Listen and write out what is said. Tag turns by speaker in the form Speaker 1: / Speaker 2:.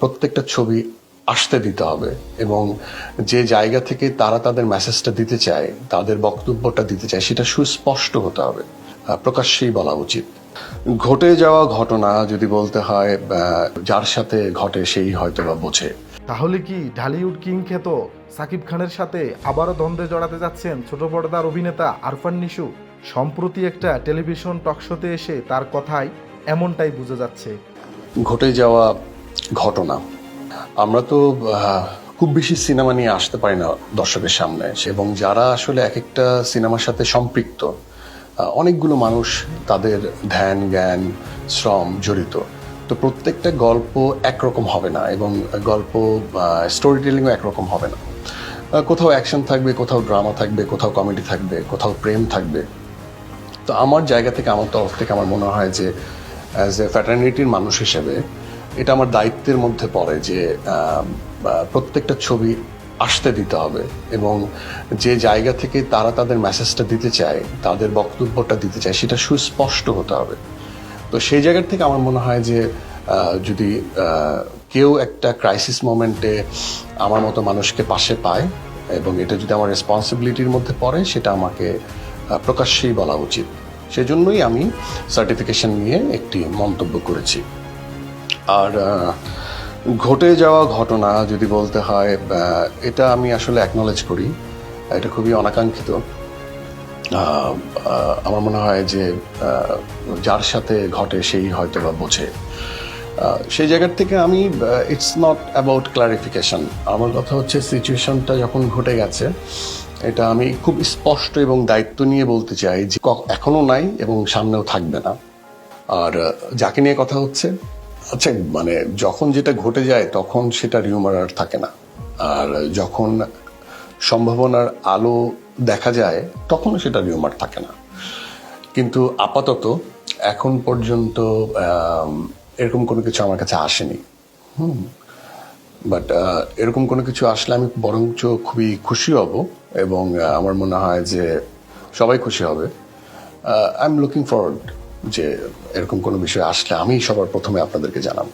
Speaker 1: প্রত্যেকটা ছবি আসতে দিতে হবে এবং যে জায়গা থেকে তারা তাদের মেসেজটা দিতে চায় তাদের বক্তব্যটা দিতে চায় সেটা সুস্পষ্ট হতে হবে। প্রকাশ্যেই বলা উচিত। ঘটে যাওয়া ঘটনা যদি বলতে হয় যার সাথে ঘটে সেই হয়তো বা বোঝে।
Speaker 2: তাহলে কি ঢালিউড কিং খ্যাত সাকিব খানের সাথে আবারও দ্বন্দ্বে জড়াতে যাচ্ছেন ছোট পর্দার অভিনেতা আরফান নিশু? সম্প্রতি একটা টেলিভিশন টকশোতে এসে তার কথায় এমনটাই বোঝা যাচ্ছে।
Speaker 1: ঘটে যাওয়া ঘটনা। আমরা তো খুব বেশি সিনেমা নিয়ে আসতে পারি না দর্শকের সামনে। এবং যারা আসলে এক একটা সিনেমার সাথে সম্পৃক্ত অনেকগুলো মানুষ তাদের ধ্যান, জ্ঞান, শ্রম জড়িত। তো প্রত্যেকটা গল্প একরকম হবে না এবং গল্প স্টোরি টেলিংও একরকম হবে না। কোথাও অ্যাকশন থাকবে, কোথাও ড্রামা থাকবে, কোথাও কমেডি থাকবে, কোথাও প্রেম থাকবে। তো আমার জায়গা থেকে, আমার তরফ থেকে আমার মনে হয় যে অ্যাজ এ ফ্যাটার্নিটির মানুষ হিসেবে এটা আমার দায়িত্বের মধ্যে পড়ে যে প্রত্যেকটা ছবি আসতে দিতে হবে এবং যে জায়গা থেকে তারা তাদের মেসেজটা দিতে চায়, তাদের বক্তব্যটা দিতে চায়, সেটা সুস্পষ্ট হতে হবে। তো সেই জায়গার থেকে আমার মনে হয় যে যদি কেউ একটা ক্রাইসিস মোমেন্টে আমার মতো মানুষকে পাশে পায় এবং এটা যদি আমার রেসপন্সিবিলিটির মধ্যে পড়ে, সেটা আমাকে প্রকাশ্যেই বলা উচিত। সেজন্যই আমি সার্টিফিকেশন নিয়ে একটি মন্তব্য করেছি। আর ঘটে যাওয়া ঘটনা যদি বলতে হয় এটা আমি আসলে অ্যাকনোলেজ করি। এটা খুবই অনাকাঙ্ক্ষিত। আমার মনে হয় যে যার সাথে ঘটে সেই হয়তো বা বোঝে। সেই জায়গার থেকে আমি ইটস নট অ্যাবাউট ক্লারিফিকেশন আমার কথা হচ্ছে সিচুয়েশনটা যখন ঘটে গেছে, এটা আমি খুব স্পষ্ট এবং দায়িত্ব নিয়ে বলতে চাই যে, ক- এখনও নাই এবং সামনেও থাকবে না। আর যাকে নিয়ে কথা হচ্ছে আচ্ছা মানে যখন যেটা ঘটে যায়, তখন সেটা রিউমার আর থাকে না। আর যখন সম্ভাবনার আলো দেখা যায় তখনও সেটা রিউমার থাকে না। কিন্তু আপাতত এখন পর্যন্ত এরকম কোনো কিছু আমার কাছে আসেনি। হুম। বাট এরকম কোনো কিছু আসলে আমি বরঞ্চ খুবই খুশি হব এবং আমার মনে হয় যে সবাই খুশি হবে। আই এম লুকিং ফরওয়ার্ড যে এরকম কোনো বিষয় আসলে আমি সবার প্রথমে আপনাদেরকে জানাব।